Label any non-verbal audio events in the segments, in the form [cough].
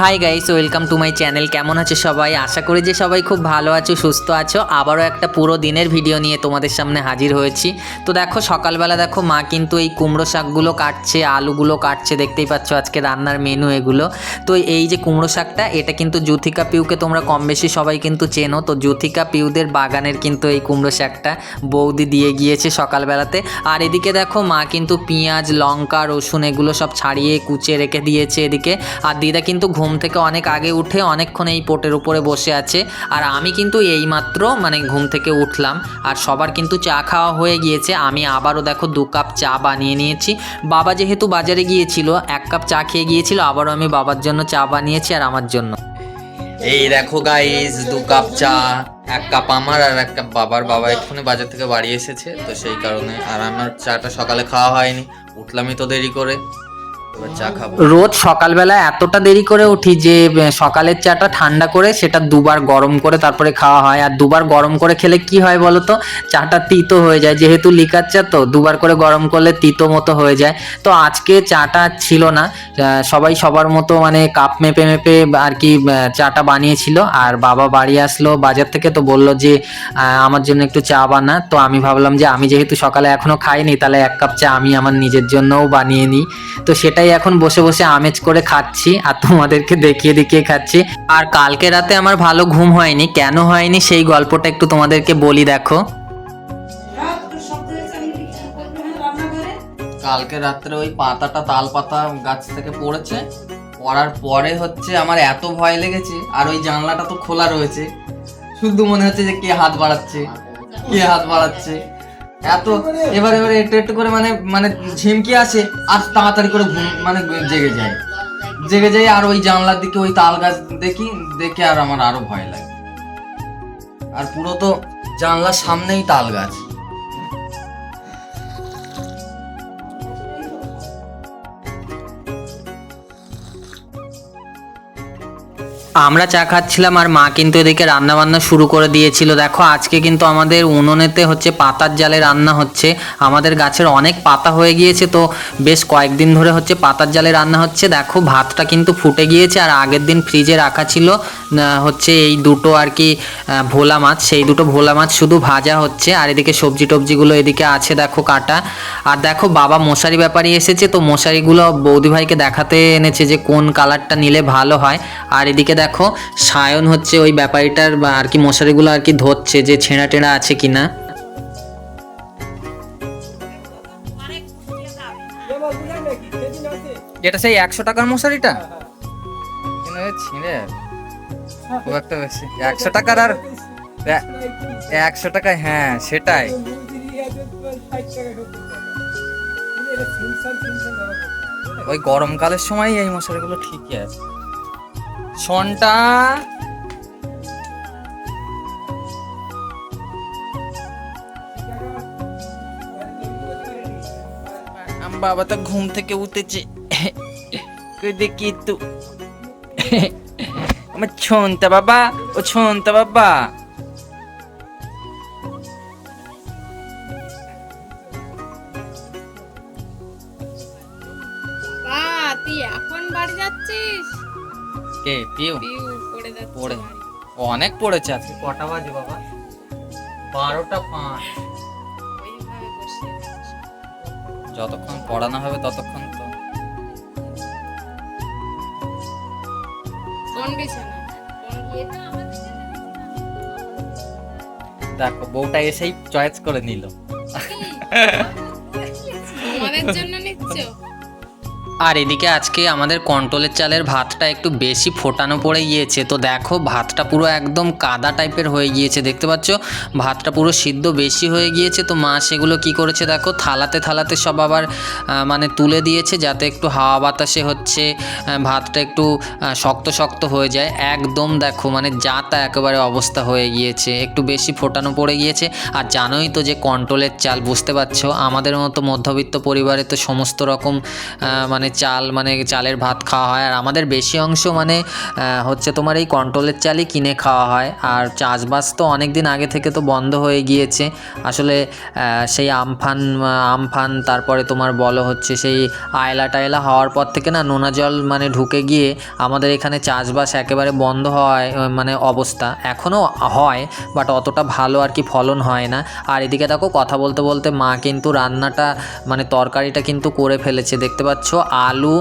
Hi guys welcome to my channel কেমন আছো সবাই? আশা করি যে সবাই খুব ভালো আছো, সুস্থ আছো। আবারও একটা পুরো দিনের ভিডিও নিয়ে তোমাদের সামনে হাজির হয়েছি। তো দেখো, সকালবেলা দেখো, মা কিন্তু এই কুমড়ো শাকগুলো কাটছে, আলুগুলো কাটছে, দেখতেই পাচ্ছ আজকে রান্নার মেনু এগুলো। তো এই যে কুমড়ো শাকটা, এটা কিন্তু জুথিকা পিউকে তোমরা কম বেশি সবাই কিন্তু চেনো। তো জুথিকা পিউদের বাগানের কিন্তু এই কুমড়ো শাকটা বৌদি দিয়ে গিয়েছে সকালবেলাতে। আর এদিকে দেখো, মা কিন্তু পেঁয়াজ, লঙ্কা, রসুন, এগুলো সব ছাড়িয়ে কুচে রেখে দিয়েছে এদিকে। আর দিদা কিন্তু ঘুম থেকে অনেক আগে উঠে অনেকক্ষণ এই পোটের উপরে বসে আছে। আর আমি কিন্তু এইমাত্র মানে ঘুম থেকে উঠলাম। আর সবার কিন্তু চা খাওয়া হয়ে গিয়েছে। আমি আবারও দেখো দু কাপ চা বানিয়ে নিয়েছি। বাবা যেহেতু বাজারে গিয়েছিল, এক কাপ চা খেয়ে গিয়েছিল, আবারও আমি বাবার জন্য চা বানিয়েছি আর আমার জন্য। এই দেখো গাইস দু কাপ চা, এক কাপ আমার আর এক কাপ বাবার। বাবা এক্ষুনি বাজার থেকে বাড়ি এসেছে, তো সেই কারণে। আর আমার চাটা সকালে খাওয়া হয়নি। উঠলামই তো দেরি করে। রোজ সকালবেলা এতটা দেরি করে উঠি যে সকালের চাটা ঠান্ডা করে সেটা দুবার গরম করে তারপরে খাওয়া হয়। আর দুবার গরম করে খেলে কি হয় বলো তো? চাটা তিতো হয়ে যায়। যেহেতু লিকার চা তো, দুবার করে গরম করলে তিতো মতো হয়ে যায়। তো আজকে চাটা ছিল না। সবাই সবার মতো মানে কাপ মেপে মেপে আর কি চাটা বানিয়েছিল। আর বাবা বাড়ি আসলো, বাজার থেকে তো বলল যে আমার জন্য একটু চা বানা। তো আমি ভাবলাম যে, আমি যেহেতু সকালে এখনও খাইনি, তাহলে এক কাপ চা আমি আমার নিজের জন্যও বানিয়ে নিই। তো সেটাই এখন বসে বসে আমেজ করে খাচ্ছি আর তোমাদেরকে দেখিয়ে দেখিয়ে খাচ্ছি। আর কালকে রাতে আমার ভালো ঘুম হয়নি, কেন হয়নি সেই গল্পটা একটু তোমাদেরকে বলি, দেখো। কালকে রাত্রে ওই পাতাটা তাল পাতা গাছ থেকে পড়েছে, পড়ার পরে হচ্ছে আমার এত ভয় লেগেছে, আর ওই জানলাটা তো খোলা রয়েছে। শুধু মনে হচ্ছে যে কে হাত বাড়াচ্ছে, কে হাত বাড়াচ্ছে। এত, এবার, এবারে একটু একটু করে মানে মানে ঝিমকি আসে, আর তাড়াতাড়ি করে ঘুম মানে জেগে যায়। জেগে যাই আর ওই জানলার দিকে ওই তাল গাছ দেখি, দেখে আর আমার আরও ভয় লাগে। আর পুরো তো জানলার সামনেই তাল গাছ। আমরা চা খাচ্ছিলাম আর মা কিন্তু এদিকে রান্না বান্না শুরু করে দিয়েছিল। দেখো, আজকে কিন্তু আমাদের উনুনেতে হচ্ছে পাতার জালে রান্না হচ্ছে। আমাদের গাছের অনেক পাতা হয়ে গিয়েছে, তো বেশ কয়েকদিন ধরে হচ্ছে পাতার জালে রান্না হচ্ছে। দেখো, ভাতটা কিন্তু ফুটে গিয়েছে আর আগের দিন ফ্রিজে রাখা ছিল হচ্ছে এই দুটো আর কি ভোলা মাছ। সেই দুটো ভোলা মাছ শুধু ভাজা হচ্ছে আর এদিকে সবজি টবজিগুলো এদিকে আছে, দেখো কাটা। আর দেখো, বাবা মশারি ব্যাপারই এসেছে, তো মশারিগুলো বৌদি ভাইকে দেখাতে এনেছে যে কোন কালারটা নিলে ভালো হয়। আর এদিকে দেখো সায়ন হচ্ছে ওই ব্যাপারীটার আর কি মশারিগুলো আর কি ধরছে যে ছেঁড়া টেড়া আছে কিনা এটা সেই একশো টাকার মশারিটা? ছিঁড়ে। খুব একটা বেশি। একশো টাকার আর একশো টাকায় হ্যাঁ সেটাই। ওই গরমকালের সময় এই মশারিগুলো ঠিকই আছে। সনটা বাবা তো ঘুম থেকে উঠেছে। দেখি তু আমার ছন্তা বাবা ও ছন্তা বাবা। পিউ পড়ে অনেক পড়েছে আজকে। কটা বাজে বাবা? বারোটা পাঁচ। যতক্ষণ পড়ানো হবে ততক্ষণ তো। দেখো বউটা এসেই চয়েস করে নিল। [laughs] আর এদিকে আজকে আমাদের কন্ট্রোলের চালের ভাতটা একটু বেশি ফোটানো পড়ে গিয়েছে। তো দেখো, ভাতটা পুরো একদম কাদা টাইপের হয়ে গিয়েছে, দেখতে পাচ্ছ? ভাতটা পুরো সিদ্ধ বেশি হয়ে গিয়েছে। তো মা সেগুলো কি করেছে দেখো, থালাতে থালাতে সব আবার মানে তুলে দিয়েছে যাতে একটু হাওয়া বাতাসে হচ্ছে ভাতটা একটু শক্ত শক্ত হয়ে যায়। একদম দেখো মানে যা তা একেবারে অবস্থা হয়ে গিয়েছে। একটু বেশি ফোটানো পড়ে গিয়েছে। আর জানোই তো যে কন্ট্রোলের চাল, বুঝতে পারছ? আমাদের মতো মধ্যবিত্ত পরিবারে তো সমস্ত রকম মানে মানে চাল মানে চালের ভাত খাওয়া হয়। আর আমাদের বেশি অংশ মানে হচ্ছে তোমার এই কন্ট্রোলের চালই কিনে খাওয়া হয়। আর চাষবাস তো অনেক দিন আগে থেকে তো বন্ধ হয়ে গিয়েছে। আসলে সেই আমফান আমফান, তারপরে তোমার বলো হচ্ছে সেই আয়লা টায়লা হওয়ার পর থেকে না নোনা জল মানে ঢুকে গিয়ে আমাদের এখানে চাষবাস একেবারে বন্ধ হয় মানে অবস্থা। এখনও হয়, বাট অতটা ভালো আর কি ফলন হয় না। আর এদিকে দেখো, কথা বলতে বলতে মা কিন্তু রান্নাটা মানে তরকারিটা কিন্তু করে ফেলেছে। দেখতে পাচ্ছ? আলু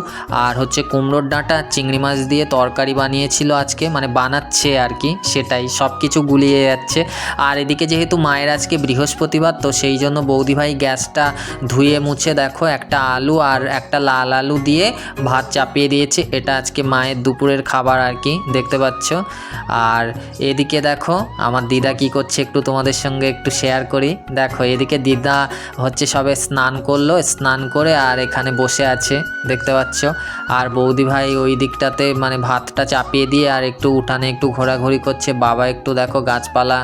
আর হচ্ছে কুমড়োর ডাঁটা, চিংড়ি মাছ দিয়ে তরকারি বানিয়েছিল আজকে মানে বানাচ্ছে আর কি, সেটাই সব কিছু গুলিয়ে যাচ্ছে। আর এদিকে যেহেতু মায়ের আজকে বৃহস্পতিবার, তো সেই জন্য বৌদিভাই গ্যাসটা ধুয়ে মুছে দেখো, একটা আলু আর একটা লাল আলু দিয়ে ভাত চাপিয়ে দিয়েছে। এটা আজকে মায়ের দুপুরের খাবার আর কি, দেখতে পাচ্ছ। আর এদিকে দেখো, আমার দিদা কি করছে একটু তোমাদের সঙ্গে একটু শেয়ার করি। দেখো, এদিকে দিদা হচ্ছে সবে স্নান করল, স্নান করে আর এখানে বসে আছে। দেখতে পাচ্ছ। আর বৌদি ভাই ওই দিকটাতে মানে ভাতটা চাপিয়ে দিয়ে আর একটু উঠানে একটু ঘোরাঘুরি করছে। বাবা একটু দেখো গাছপালা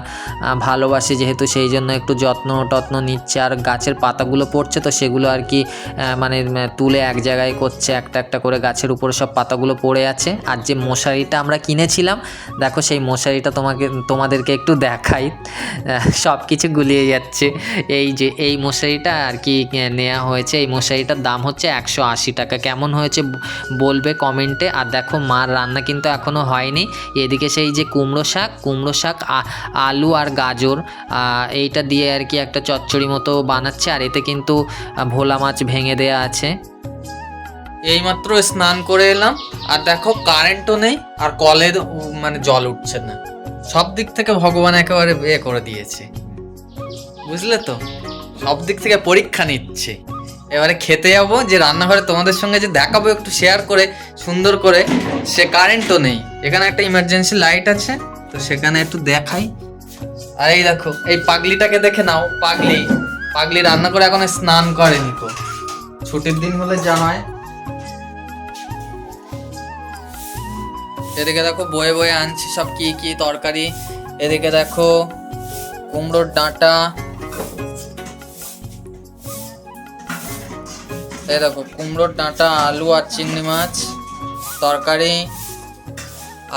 ভালোবাসে যেহেতু সেই জন্য একটু যত্ন টত্ন নিচ্ছে। আর গাছের পাতাগুলো পড়ছে তো সেগুলো আর কি মানে তুলে এক জায়গায় করছে। একটা একটা করে গাছের উপরে সব পাতাগুলো পড়ে আছে। আর যে মশারিটা আমরা কিনেছিলাম, দেখো সেই মশারিটা তোমাকে, তোমাদেরকে একটু দেখাই। সব কিছু গুলিয়ে যাচ্ছে। এই যে, এই মশারিটা আর কি নেওয়া হয়েছে। এই মশারিটার দাম হচ্ছে একশো আশি টাকা। কেমন হয়েছে বলবে কমেন্টে। আর দেখো, মার রান্না কিন্তু এখনও হয়নি। এদিকে সেই যে কুমড়ো শাক কুমড়ো শাক আলু আর গাজর এইটা দিয়ে আর কি একটা চচ্চড়ি মতো বানাচ্ছে। আর এতে কিন্তু ভোলা মাছ ভেঙে দেয়া আছে। এইমাত্র স্নান করে এলাম। আর দেখো কারেন্টও নেই, আর কলের মানে জল উঠছে না। সব দিক থেকে ভগবান একেবারে এ করে দিয়েছে। বুঝলে তো? সব দিক থেকে পরীক্ষা নিচ্ছে। এবারে খেতে যাব, যে রান্নাঘরে তোমাদের সঙ্গে যে দেখাবো, একটু শেয়ার করে, সুন্দর করে, সে কারেন্টও নেই। এখানে একটা ইমার্জেন্সি লাইট আছে, তো সেখানে একটু দেখাই। আর এই দেখো, এই পাগলিটাকে দেখে নাও, পাগলি। পাগলি রান্না করে এখন স্নান করেনি তো। ছুটির দিন হলে জানায় এদিকে দেখো, বয়ে বয়ে আনছি সব কি কি তরকারি। এদিকে দেখো, কুমড়োর ডাঁটা এই দেখো, কুমড়োর ডাঁটা, আলু আর চিংড়ি মাছ, তরকারি।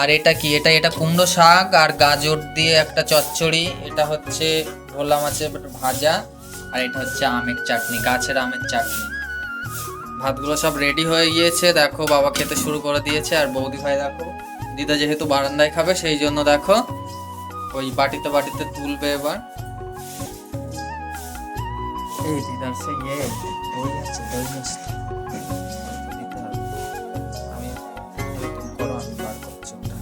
আর এটা কি? এটা এটা কুমড়ো শাক আর গাজর দিয়ে একটা চচ্চড়ি। এটা হচ্ছে ভোলা মাছের ভাজা আর এটা হচ্ছে আমের চাটনি, গাছের আমের চাটনি। ভাতগুলো সব রেডি হয়ে গিয়েছে। দেখো, বাবা খেতে শুরু করে দিয়েছে। আর বৌদি ভাই, দেখো, দিদা যেহেতু বারান্দায় খাবে, সেই জন্য দেখো, ওই বাটিতে বাটিতে তুলবে এবার। এই দিদার সে ইয়ে। বার করছি ওটা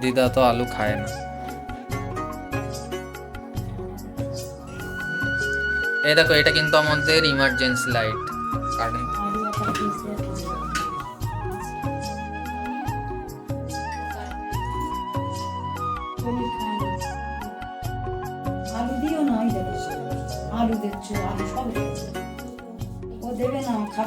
দিদা তো আলু খায় না। এই দেখো, এটা কিন্তু আমাদের ইমার্জেন্সি লাইট কারেন্ট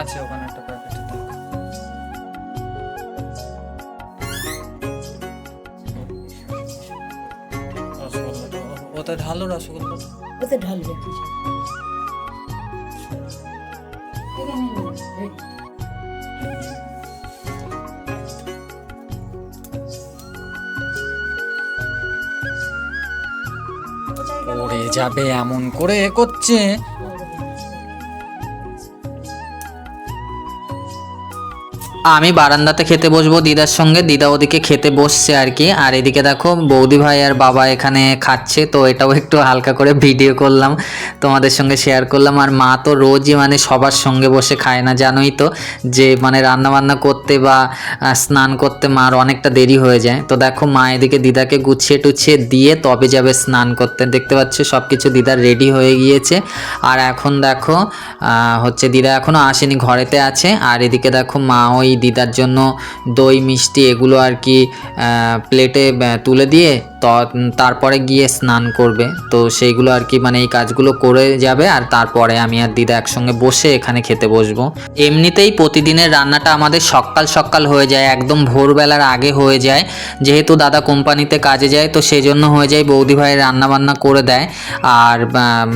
আছে ওখানে একটা প্যাকেট ওতে ঢালো রসগোল্লা ওতে ঢালবে? পড়ে যাবে এমন করে করছে। আমি বারান্দাতে খেতে বসবো, দিদার সঙ্গে। দিদা ওদিকে খেতে বসছে আর কি। আর এদিকে দেখো, বৌদি ভাই আর বাবা এখানে খাচ্ছে। তো এটাও একটু হালকা করে ভিডিও করলাম, তোমাদের সঙ্গে শেয়ার করলাম। আর মা তো রোজই মানে সবার সঙ্গে বসে খায় না, জানোই তো। যে মানে রান্নাবান্না করতে বা স্নান করতে মার অনেকটা দেরি হয়ে যায়। তো দেখো, মা এদিকে দিদাকে গুছিয়ে টুছিয়ে দিয়ে তবে যাবে স্নান করতে। দেখতে পাচ্ছ সব কিছু দিদার রেডি হয়ে গিয়েছে। আর এখন দেখো হচ্ছে দিদা এখনও আসেনি, ঘরেতে আছে। আর এদিকে দেখো, মা ওই দিদার জন্য দই মিষ্টি এগুলো আর কি প্লেটে তুলে দিয়ে তারপরে গিয়ে স্নান করবে। তো সেইগুলো আর কি মানে এই কাজগুলো করে যাবে আর তারপরে আমি আর দিদা একসঙ্গে বসে এখানে খেতে বসবো। এমনিতেই প্রতিদিনের রান্নাটা আমাদের সকাল সকাল হয়ে যায়, একদম ভোরবেলার আগে হয়ে যায়। যেহেতু দাদা কোম্পানিতে কাজে যায়, তো সেই জন্য হয়ে যায়, বৌদি ভাই রান্না বান্না করে দেয়। আর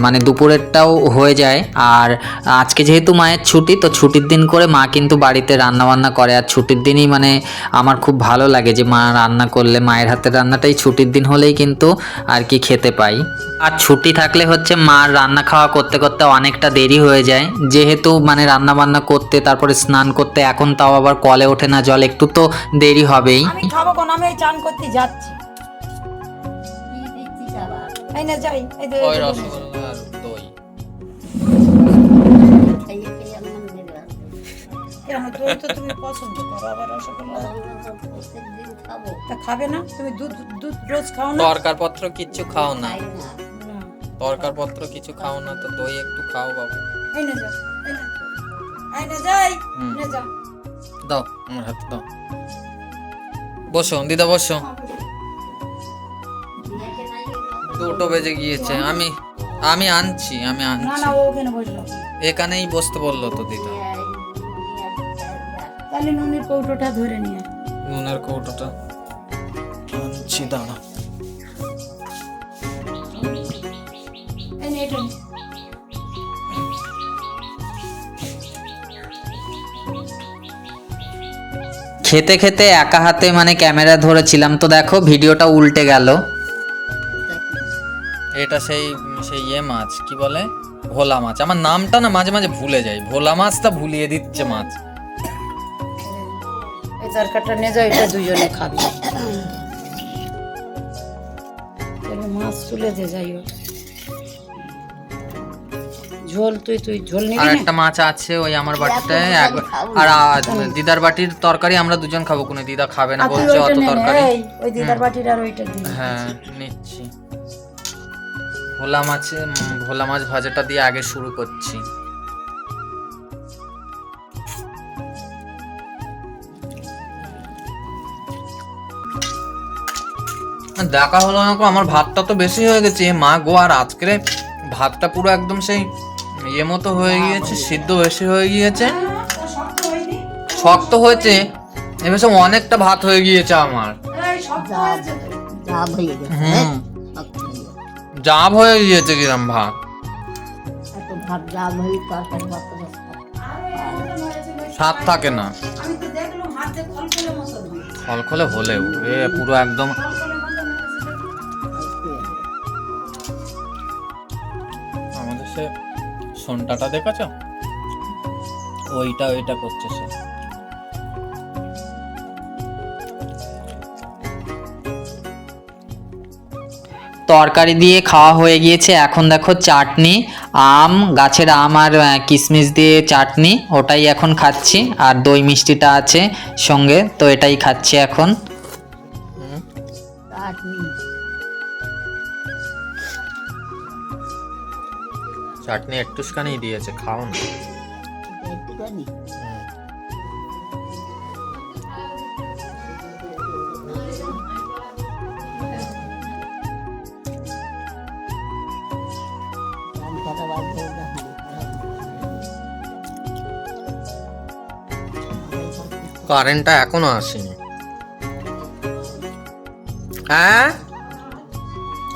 মানে দুপুরেরটাও হয়ে যায়। আর আজকে যেহেতু মায়ের ছুটি, তো ছুটির দিন করে মা কিন্তু বাড়িতে রান্না বান্না করে। আর ছুটির দিনই মানে আমার খুব ভালো লাগে যে মা রান্না করলে, মায়ের হাতের রান্নাটাই ছুটির দিন হলেই কিন্তু আর কি খেতে পাই। আর ছুটি থাকলে হচ্ছে মার রান্না খাওয়া করতে করতে অনেকটা দেরি হয়ে যায়। যেহেতু মানে রান্না বান্না করতে তারপরে স্নান করতে এখন তাও আবার কলে ওঠে না জল একটু তো দেরি হবেই। খাব কোন আমি চান করতে যাচ্ছি। এই না যাই এই তো তুমি পছন্দ করো আবার রসগোল্লা তা খাবে না? তুমি দুধ দুধ রোজ খাও না? তরকারপত্র কিচ্ছু খাও না। তরকারপত্র কিছু খাও না তো দই একটু খাও বাবু। এই না যাও এই না। যাই না যাও দাও আমার হাতে দাও। বসো দিদা বসো। দুটো বেজে গিয়েছে আমি আমি আনছি আমি আনছি। এখানেই বসতে বলল তো দিদা। তাহলে নুনের কৌটোটা ধরে নিয়ে নুনের কৌটোটা। আনছি দাঁড়া। এটা খেতে খেতে একা হাতে মানে ক্যামেরা ধরেছিলাম তো দেখো ভিডিওটা উল্টে গেল। এটা সেই সেই ইয়ে মাছ কি বলে? ভোলা মাছ। আমার নামটা না মাঝে মাঝে ভুলে যাই। ভোলা মাছটা ভুলিয়ে দিচ্ছে মাছ। তরকারিটা নিয়ে যাও এটা দুজনে খাবি। মাছ তুলে দে যাই ঝোল তুই তুই ঝোল নিবি আর একটা মাছ আছে ওই আমার বাটিতে আর দিদার বাটির তরকারি আমরা দুজন খাব কোনো দিদা খাবে না তুই বলছে অত তরকারি। ওই দিদার বাটির আর ওইটা হ্যাঁ নিচ্ছি। ভোলা মাছে ভোলা মাছ ভাজাটা দিয়ে আগে শুরু করছি। দেখা হলো না আমার ভাতটা তো বেশি হয়ে গেছে। মা গো আর আজকের ভাতটা পুরো একদম সেই ইয়ে মতো হয়ে গিয়েছে সিদ্ধ বেশি হয়ে গিয়েছে। শক্ত হয়েছে? এবার সব অনেকটা ভাত হয়ে গিয়েছে আমার। হয়ে হুম শক্ত হয়ে জাব হয়ে গিয়েছে কিরম ভাত? হয়ে স্বাদ থাকে না। খলখলে হলেও এ পুরো একদম সে সন্টাটা দেখেছ? ওইটা ওইটা করছে সে। তরকারি দিয়ে খাওয়া হয়ে গিয়েছে। এখন দেখো চাটনি, আম, গাছের আম আর কিশমিশ দিয়ে চাটনি, ওটাই এখন খাচ্ছি। আর দই মিষ্টিটা আছে সঙ্গে, তো এটাই খাচ্ছি এখন। চাটনি একটুখানি দিয়েছে খাও না। একটুখানি। কারেন্টটা এখনও আসেনি। হ্যাঁ?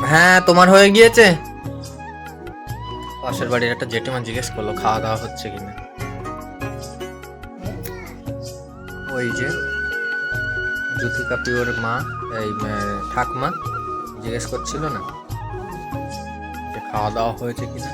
হ্যাঁ তোমার হয়ে গিয়েছে? পাশের বাড়ির একটা জেঠিমা জিজ্ঞেস করল, খাওয়া দাওয়া হচ্ছে কিনা? ওই যে জ্যোতিকা পিওর মা, এই ঠাকমা জিজ্ঞেস করছিল না খাওয়া দাওয়া হয়েছে কিনা।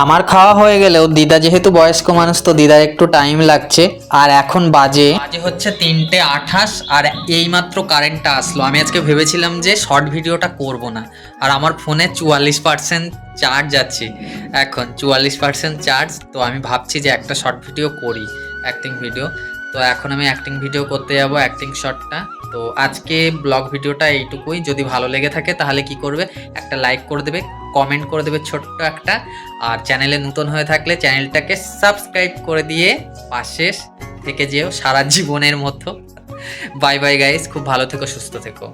আমার খাওয়া হয়ে গেলেও দিদা যেহেতু বয়স্ক মানুষ, তো দিদার একটু টাইম লাগছে। আর এখন বাজে বাজে হচ্ছে তিনটে আঠাশ, আর এইমাত্র কারেন্টটা আসলো। আমি আজকে ভেবেছিলাম যে শর্ট ভিডিওটা করব না। আর আমার ফোনে চুয়াল্লিশ পার্সেন্ট চার্জ আছে। এখন চুয়াল্লিশ পার্সেন্ট চার্জ তো আমি ভাবছি যে একটা শর্ট ভিডিও করি অ্যাক্টিং ভিডিও তো এখন আমি অ্যাক্টিং ভিডিও করতে যাব অ্যাক্টিং শটটা তো আজকে ব্লগ ভিডিওটা এইটুকুই। যদি ভালো লেগে থাকে তাহলে কি করবে? একটা লাইক করে দেবে কমেন্ট করে দেবে ছোট্ট একটা। আর চ্যানেলে নতুন হয়ে থাকলে চ্যানেলটাকে সাবস্ক্রাইব করে দিয়ে পাশে থেকে যেও সারা জীবনের মতো। বাই বাই গাইস খুব ভালো থেকো, সুস্থ থেকো।